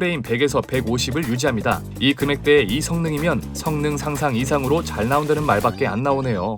프레임 100에서 150을 유지합니다. 이 금액대에 이 성능이면 성능 상상 이상으로 잘 나온다는 말밖에 안 나오네요.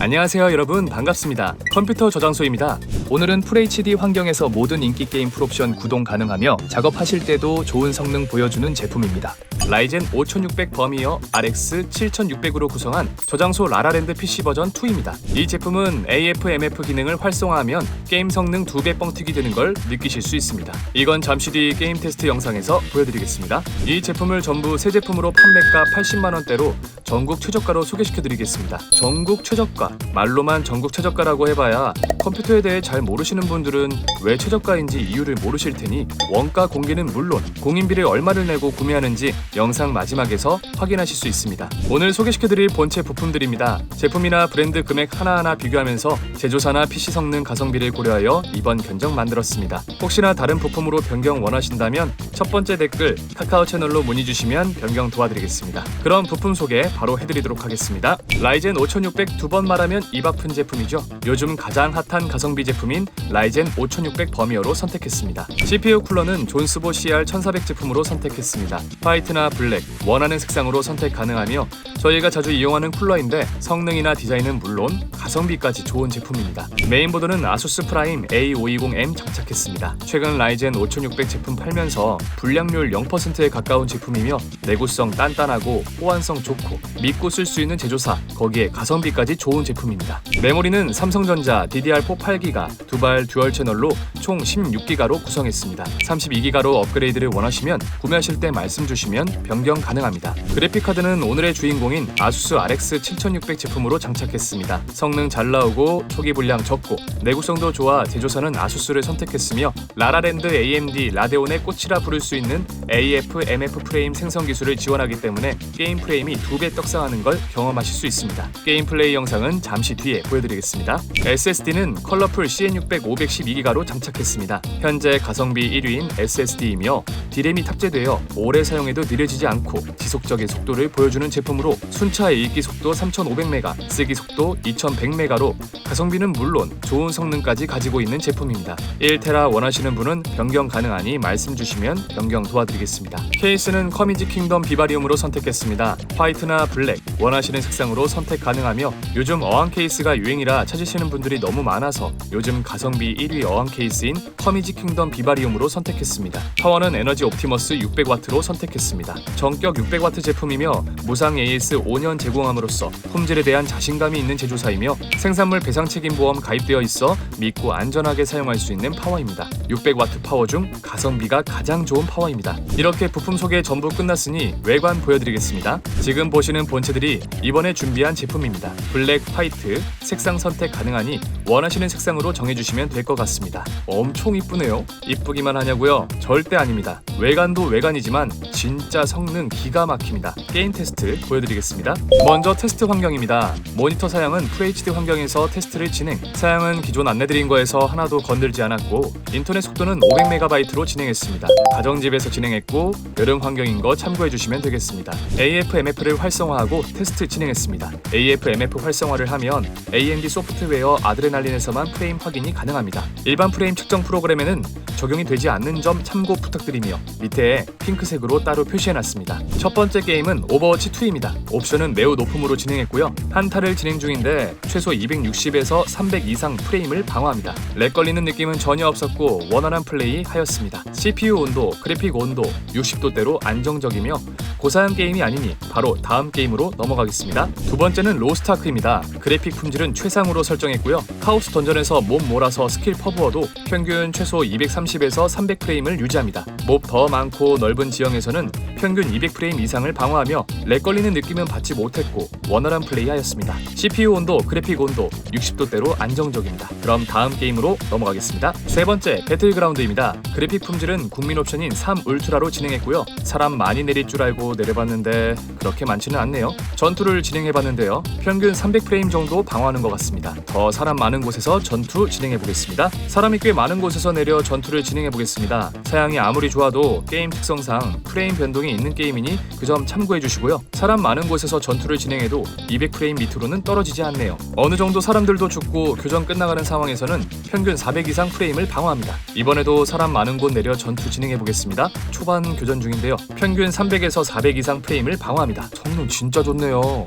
안녕하세요 여러분 반갑습니다 컴퓨터 저장소입니다 오늘은 FHD 환경에서 모든 인기 게임 풀옵션 구동 가능하며 작업하실 때도 좋은 성능 보여주는 제품입니다 라이젠 5600 버미어 RX 7600으로 구성한 저장소 라라랜드 PC 버전 2입니다. 이 제품은 AF/MF 기능을 활성화하면 게임 성능 2배 뻥튀기 되는 걸 느끼실 수 있습니다. 이건 잠시 뒤 게임 테스트 영상에서 보여드리겠습니다. 이 제품을 전부 새 제품으로 판매가 80만원대로 전국 최저가로 소개시켜드리겠습니다. 전국 최저가. 말로만 전국 최저가라고 해봐야 컴퓨터에 대해 잘 모르시는 분들은 왜 최저가인지 이유를 모르실 테니 원가 공개는 물론 공인비를 얼마를 내고 구매하는지 영상 마지막에서 확인하실 수 있습니다. 오늘 소개시켜드릴 본체 부품들입니다. 제품이나 브랜드 금액 하나하나 비교하면서 제조사나 PC 성능 가성비를 고려하여 이번 견적 만들었습니다. 혹시나 다른 부품으로 변경 원하신다면 첫 번째 댓글 카카오 채널로 문의 주시면 변경 도와드리겠습니다. 그럼 부품 소개 바로 해드리도록 하겠습니다. 라이젠 5600 두 번 말하면 입 아픈 제품이죠. 요즘 가장 핫한 가성비 제품인 라이젠 5600 버미어로 선택했습니다. CPU 쿨러는 존스보 CR 1400 제품으로 선택했습니다. 화이트나 블랙, 원하는 색상으로 선택 가능하며 저희가 자주 이용하는 쿨러인데 성능이나 디자인은 물론 가성비까지 좋은 제품입니다. 메인보드는 아수스 프라임 A520M 장착했습니다. 최근 라이젠 5600 제품 팔면서 불량률 0%에 가까운 제품이며 내구성 단단하고 호환성 좋고 믿고 쓸 수 있는 제조사 거기에 가성비까지 좋은 제품입니다. 메모리는 삼성전자 DDR4 8기가 두발 듀얼 채널로 총 16기가로 구성했습니다. 32기가로 업그레이드를 원하시면 구매하실 때 말씀 주시면 변경 가능합니다. 그래픽 카드는 오늘의 주인공인 아수스 RX 7600 제품으로 장착했습니다. 성능 잘 나오고 초기 불량 적고 내구성도 좋아 제조사는 아수스를 선택했으며 라라랜드 AMD 라데온의 꽃이라 부를 수 있는 AF MF 프레임 생성 기술을 지원하기 때문에 게임 프레임이 두 배 떡상하는 걸 경험하실 수 있습니다. 게임 플레이 영상은 잠시 뒤에 보여드리겠습니다. SSD는 컬러풀 CN600 512기가로 장착했습니다. 현재 가성비 1위인 SSD이며 디램이 탑재되어 오래 사용해도 느려 지지 않고 지속적인 속도를 보여주는 제품으로 순차 읽기 속도 3500메가, 쓰기 속도 2100메가로 가성비는 물론 좋은 성능까지 가지고 있는 제품입니다. 1테라 원하시는 분은 변경 가능하니 말씀 주시면 변경 도와드리겠습니다. 케이스는 커미지 킹덤 비바리움으로 선택했습니다. 화이트나 블랙 원하시는 색상으로 선택 가능하며 요즘 어항 케이스가 유행이라 찾으시는 분들이 너무 많아서 요즘 가성비 1위 어항 케이스인 커미지 킹덤 비바리움으로 선택했습니다. 파워는 에너지 옵티머스 600W로 선택했습니다. 정격 600W 제품이며 무상 AS 5년 제공함으로써 품질에 대한 자신감이 있는 제조사이며 생산물 배상 책임 보험 가입되어 있어 믿고 안전하게 사용할 수 있는 파워입니다. 600W 파워 중 가성비가 가장 좋은 파워입니다. 이렇게 부품 소개 전부 끝났으니 외관 보여드리겠습니다. 지금 보시는 본체들이 이번에 준비한 제품입니다. 블랙, 화이트, 색상 선택 가능하니 원하시는 색상으로 정해주시면 될 것 같습니다. 엄청 이쁘네요. 이쁘기만 하냐고요? 절대 아닙니다. 외관도 외관이지만 진짜 성능 기가 막힙니다. 게임 테스트 보여드리겠습니다. 먼저 테스트 환경입니다. 모니터 사양은 FHD 환경에서 테스트를 진행. 사양은 기존 안내드린 거에서 하나도 건들지 않았고 인터넷 속도는 500MB로 진행했습니다. 가정집에서 진행했고 여름 환경인 거 참고해 주시면 되겠습니다. AF/MF를 활성화하고 테스트 진행했습니다. AF/MF 활성화를 하면 AMD 소프트웨어 아드레날린에서만 프레임 확인이 가능합니다. 일반 프레임 측정 프로그램에는 적용이 되지 않는 점 참고 부탁드리며 밑에 핑크색으로 따로 표 시해놨습니다. 첫 번째 게임은 오버워치 2입니다. 옵션은 매우 높음으로 진행했고요. 한타를 진행 중인데 최소 260에서 300 이상 프레임을 방어합니다. 렉 걸리는 느낌은 전혀 없었고 원활한 플레이 하였습니다. CPU 온도, 그래픽 온도 60도대로 안정적이며 고사양 게임이 아니니 바로 다음 게임으로 넘어가겠습니다. 두 번째는 로스트아크입니다. 그래픽 품질은 최상으로 설정했고요. 카오스 던전에서 몸 몰아서 스킬 퍼부어도 평균 최소 230에서 300 프레임을 유지합니다. 몹 더 많고 넓은 지형에서는 평균 200프레임 이상을 방어하며 렉 걸리는 느낌은 받지 못했고 원활한 플레이하였습니다. CPU 온도, 그래픽 온도 60도대로 안정적입니다. 그럼 다음 게임으로 넘어가겠습니다. 세 번째 배틀그라운드입니다. 그래픽 품질은 국민 옵션인 3 울트라로 진행했고요. 사람 많이 내릴 줄 알고 내려봤는데 그렇게 많지는 않네요. 전투를 진행해봤는데요. 평균 300프레임 정도 방어하는 것 같습니다. 더 사람 많은 곳에서 전투 진행해보겠습니다. 사람이 꽤 많은 곳에서 내려 전투를 진행해보겠습니다. 사양이 아무리 좋아도 게임 특성상 프레임 변동이 있는 게임이니 그 점 참고해 주시고요. 사람 많은 곳에서 전투를 진행해도 200프레임 밑으로는 떨어지지 않네요. 어느 정도 사람들도 죽고 교전 끝나가는 상황에서는 평균 400 이상 프레임을 방어합니다. 이번에도 사람 많은 곳 내려 전투 진행해 보겠습니다. 초반 교전 중인데요. 평균 300에서 400 이상 프레임을 방어합니다. 성능 진짜 좋네요.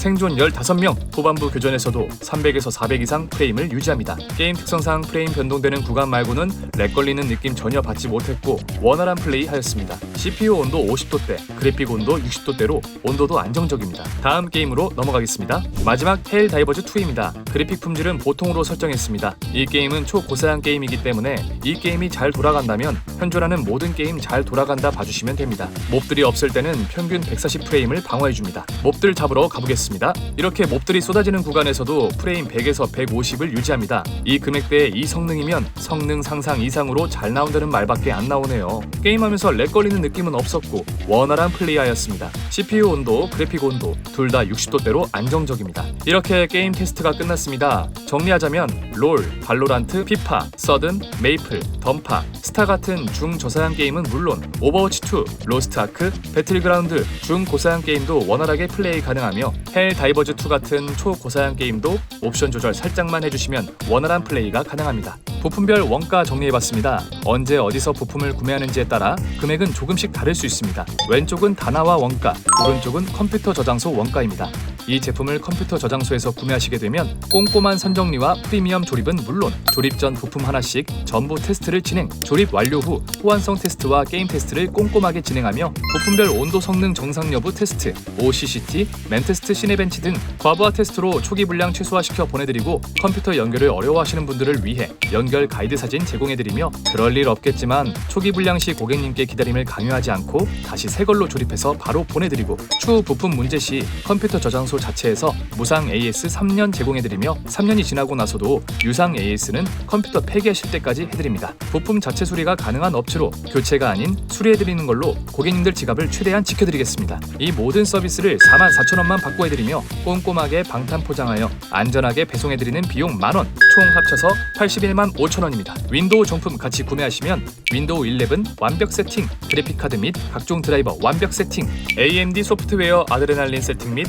생존 15명, 후반부 교전에서도 300에서 400 이상 프레임을 유지합니다. 게임 특성상 프레임 변동되는 구간 말고는 렉 걸리는 느낌 전혀 받지 못했고 원활한 플레이 하였습니다. CPU 온도 50도대, 그래픽 온도 60도대로 온도도 안정적입니다. 다음 게임으로 넘어가겠습니다. 마지막 헬 다이버즈 2입니다. 그래픽 품질은 보통으로 설정했습니다. 이 게임은 초고사양 게임이기 때문에 이 게임이 잘 돌아간다면 현존하는 모든 게임 잘 돌아간다 봐주시면 됩니다. 몹들이 없을 때는 평균 140 프레임을 방어해줍니다. 몹들 잡으러 가보겠습니다. 이렇게 몹들이 쏟아지는 구간에서도 프레임 100에서 150을 유지합니다. 이 금액대에 이 성능이면 성능 상상 이상으로 잘 나온다는 말밖에 안 나오네요. 게임하면서 렉 걸리는 느낌은 없었고 원활한 플레이하였습니다. CPU 온도, 그래픽 온도 둘 다 60도대로 안정적입니다. 이렇게 게임 테스트가 끝났습니다. 정리하자면 롤, 발로란트, 피파, 서든, 메이플, 던파, 스타 같은 중저사양 게임은 물론 오버워치 2, 로스트 아크, 배틀그라운드 중고사양 게임도 원활하게 플레이 가능하며 헬 다이버즈 2 같은 초고사양 게임도 옵션 조절 살짝만 해주시면 원활한 플레이가 가능합니다. 부품별 원가 정리해봤습니다. 언제 어디서 부품을 구매하는지에 따라 금액은 조금씩 다를 수 있습니다. 왼쪽은 다나와 원가, 오른쪽은 컴퓨터 저장소 원가입니다. 이 제품을 컴퓨터 저장소에서 구매하시게 되면 꼼꼼한 선정리와 프리미엄 조립은 물론 조립 전 부품 하나씩 전부 테스트를 진행, 조립 완료 후 호환성 테스트와 게임 테스트를 꼼꼼하게 진행하며 부품별 온도 성능 정상 여부 테스트, OCCT, 맨테스트 시네벤치 등 과부하 테스트로 초기 불량 최소화시켜 보내드리고 컴퓨터 연결을 어려워하시는 분들을 위해 연결 가이드 사진 제공해드리며 그럴 일 없겠지만 초기 불량 시 고객님께 기다림을 강요하지 않고 다시 새 걸로 조립해서 바로 보내드리고 추후 부품 문제 시 컴퓨터 저장 소 자체에서 무상 AS 3년 제공해드리며 3년이 지나고 나서도 유상 AS는 컴퓨터 폐기하실 때까지 해드립니다. 부품 자체 수리가 가능한 업체로 교체가 아닌 수리해드리는 걸로 고객님들 지갑을 최대한 지켜드리겠습니다. 이 모든 서비스를 44,000원만 받고 해드리며 꼼꼼하게 방탄 포장하여 안전하게 배송해드리는 비용 만원 총 합쳐서 81만 5천원입니다. 윈도우 정품 같이 구매하시면 윈도우 11 완벽 세팅, 그래픽카드 및 각종 드라이버 완벽 세팅, AMD 소프트웨어 아드레날린 세팅 및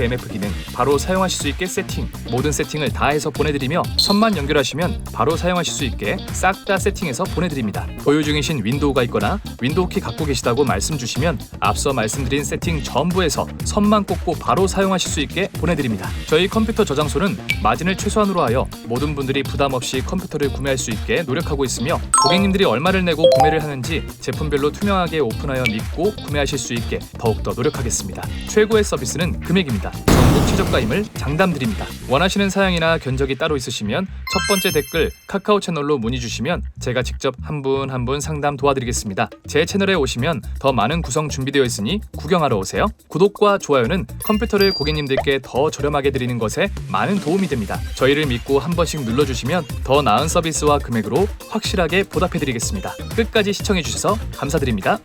AFMF 기능 바로 사용하실 수 있게 세팅, 모든 세팅을 다 해서 보내드리며 선만 연결하시면 바로 사용하실 수 있게 싹 다 세팅해서 보내드립니다. 보유 중이신 윈도우가 있거나 윈도우 키 갖고 계시다고 말씀 주시면 앞서 말씀드린 세팅 전부에서 선만 꽂고 바로 사용하실 수 있게 보내드립니다. 저희 컴퓨터 저장소는 마진을 최소한으로 하여 모든 분들이 부담 없이 컴퓨터를 구매할 수 있게 노력하고 있으며 고객님들이 얼마를 내고 구매를 하는지 제품별로 투명하게 오픈하여 믿고 구매하실 수 있게 더욱더 노력하겠습니다. 최고의 서비스는 금액입니다. 전국 최저가임을 장담드립니다. 원하시는 사양이나 견적이 따로 있으시면 첫 번째 댓글 카카오 채널로 문의 주시면 제가 직접 한분 한 분 상담 도와드리겠습니다. 제 채널에 오시면 더 많은 구성 준비되어 있으니 구경하러 오세요. 구독과 좋아요는 컴퓨터를 고객님들께 더 저렴하게 드리는 것에 많은 도움이 됩니다. 저희를 믿고 한 번씩 눌러주시면 더 나은 서비스와 금액으로 확실하게 보답해드리겠습니다. 끝까지 시청해주셔서 감사드립니다.